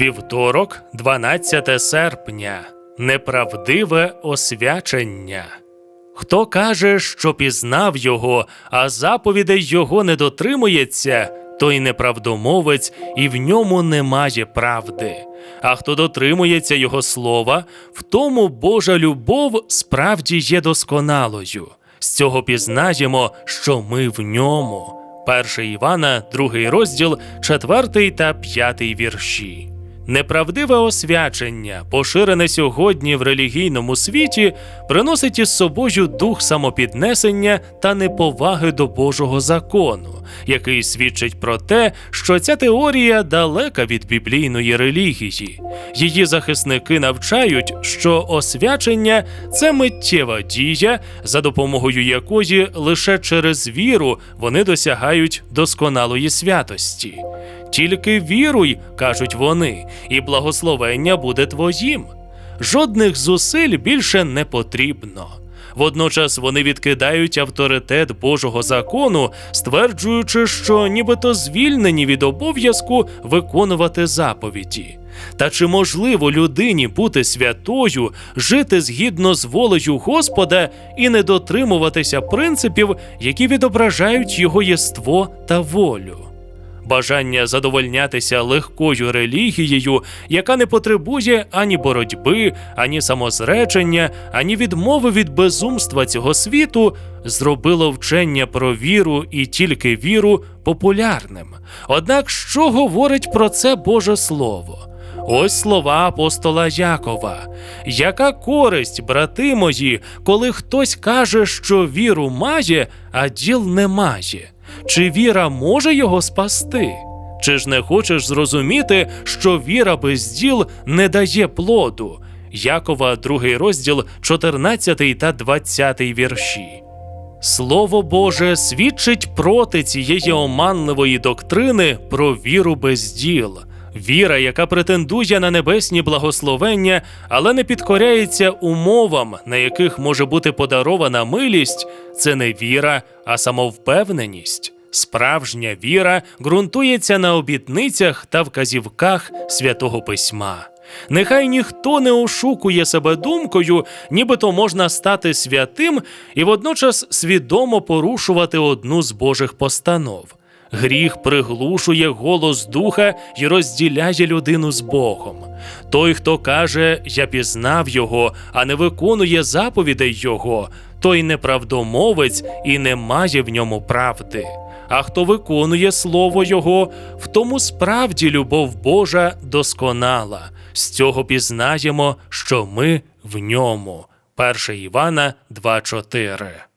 Вівторок, 12 серпня. Неправдиве освячення. Хто каже, що пізнав його, а заповідей його не дотримується, той неправдомовець, і в ньому немає правди. А хто дотримується його слова, в тому Божа любов справді є досконалою. З цього пізнаємо, що ми в ньому. 1 Івана, 2 розділ, 4 та 5 вірші. Неправдиве освячення, поширене сьогодні в релігійному світі, приносить із собою дух самопіднесення та неповаги до Божого закону, який свідчить про те, що ця теорія далека від біблійної релігії. Її захисники навчають, що освячення це миттєва дія, за допомогою якої лише через віру вони досягають досконалої святості. Тільки віруй, кажуть вони, і благословення буде твоїм. Жодних зусиль більше не потрібно. Водночас вони відкидають авторитет Божого закону, стверджуючи, що нібито звільнені від обов'язку виконувати заповіді. Та чи можливо людині бути святою, жити згідно з волею Господа і не дотримуватися принципів, які відображають його єство та волю? Бажання задовольнятися легкою релігією, яка не потребує ані боротьби, ані самозречення, ані відмови від безумства цього світу, зробило вчення про віру і тільки віру популярним. Однак що говорить про це Боже Слово? Ось слова апостола Якова. Яка користь, брати мої, коли хтось каже, що віру має, а діл не має? Чи віра може його спасти? Чи ж не хочеш зрозуміти, що віра без діл не дає плоду? Якова, другий розділ, 14 та 20 вірші. Слово Боже свідчить проти цієї оманливої доктрини про віру без діл. Віра, яка претендує на небесні благословення, але не підкоряється умовам, на яких може бути подарована милість, це не віра, а самовпевненість. Справжня віра ґрунтується на обітницях та вказівках святого письма. Нехай ніхто не ошукує себе думкою, нібито можна стати святим і водночас свідомо порушувати одну з Божих постанов. Гріх приглушує голос духа і розділяє людину з Богом. Той, хто каже, я пізнав його, а не виконує заповідей Його, той неправдомовець і не має в ньому правди. А хто виконує слово Його, в тому справді любов Божа досконала. З цього пізнаємо, що ми в ньому. 1 Івана 2,4